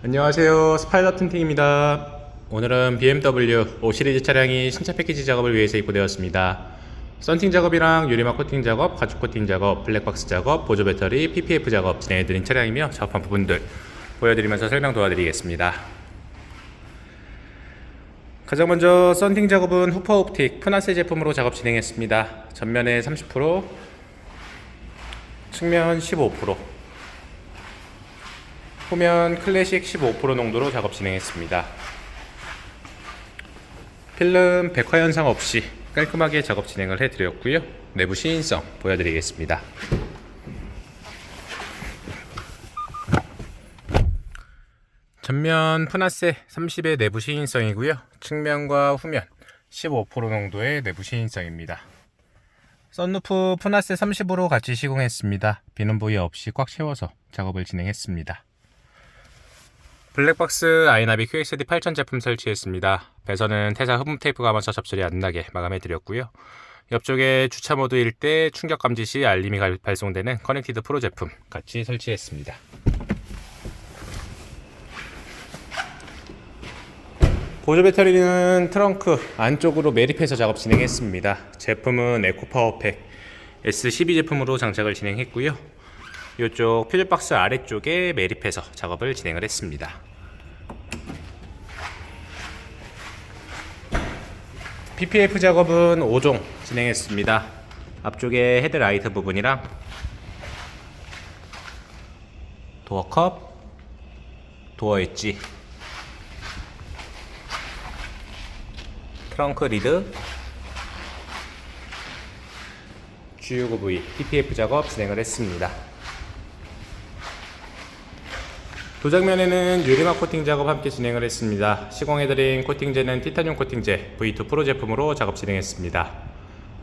안녕하세요. 스파이더 틴팅입니다. 오늘은 BMW 5 시리즈 차량이 신차 패키지 작업을 위해서 입고되었습니다. 썬팅 작업이랑 유리막 코팅 작업, 가죽 코팅 작업, 블랙박스 작업, 보조 배터리, PPF 작업 진행해드린 차량이며 작업한 부분들 보여드리면서 설명 도와드리겠습니다. 가장 먼저 썬팅 작업은 후퍼 옵틱 푸나세 제품으로 작업 진행했습니다. 전면에 30%, 측면 15%, 후면 클래식 15% 농도로 작업 진행했습니다. 필름 백화 현상 없이 깔끔하게 작업 진행을 해드렸고요. 내부 시인성 보여드리겠습니다. 전면 푸나세 30의 내부 시인성이고요. 측면과 후면 15% 농도의 내부 시인성입니다. 썬루프 푸나세 30으로 같이 시공했습니다. 비는 부위 없이 꽉 채워서 작업을 진행했습니다. 블랙박스 아이나비 QXD 8000 제품 설치했습니다. 배선은 태사 흡음 테이프 감아서 접소리 안 나게 마감해 드렸고요. 옆쪽에 주차 모드일 때 충격 감지 시 알림이 갈- 발송되는 커넥티드 프로 제품 같이 설치했습니다. 보조 배터리는 트렁크 안쪽으로 매립해서 작업 진행했습니다. 제품은 에코파워팩 S12 제품으로 장착을 진행했고요. 이쪽 퓨즈박스 아래쪽에 매립해서 작업을 진행을 했습니다. PPF 작업은 5종 진행했습니다. 앞쪽에 헤드라이트 부분이랑 도어컵, 도어 엣지, 트렁크 리드, G69V PPF 작업 진행을 했습니다. 도장면에는 유리막 코팅 작업 함께 진행을 했습니다. 시공해드린 코팅제는 티타늄 코팅제 V2 프로 제품으로 작업 진행했습니다.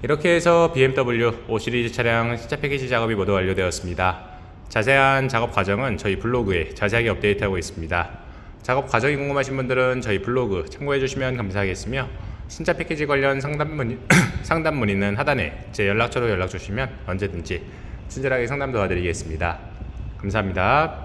이렇게 해서 BMW 5 시리즈 차량 신차 패키지 작업이 모두 완료되었습니다. 자세한 작업 과정은 저희 블로그에 자세하게 업데이트하고 있습니다. 작업 과정이 궁금하신 분들은 저희 블로그 참고해 주시면 감사하겠으며 신차 패키지 관련 상담 문의, 상담 문의는 하단에 제 연락처로 연락 주시면 언제든지 친절하게 상담 도와드리겠습니다. 감사합니다.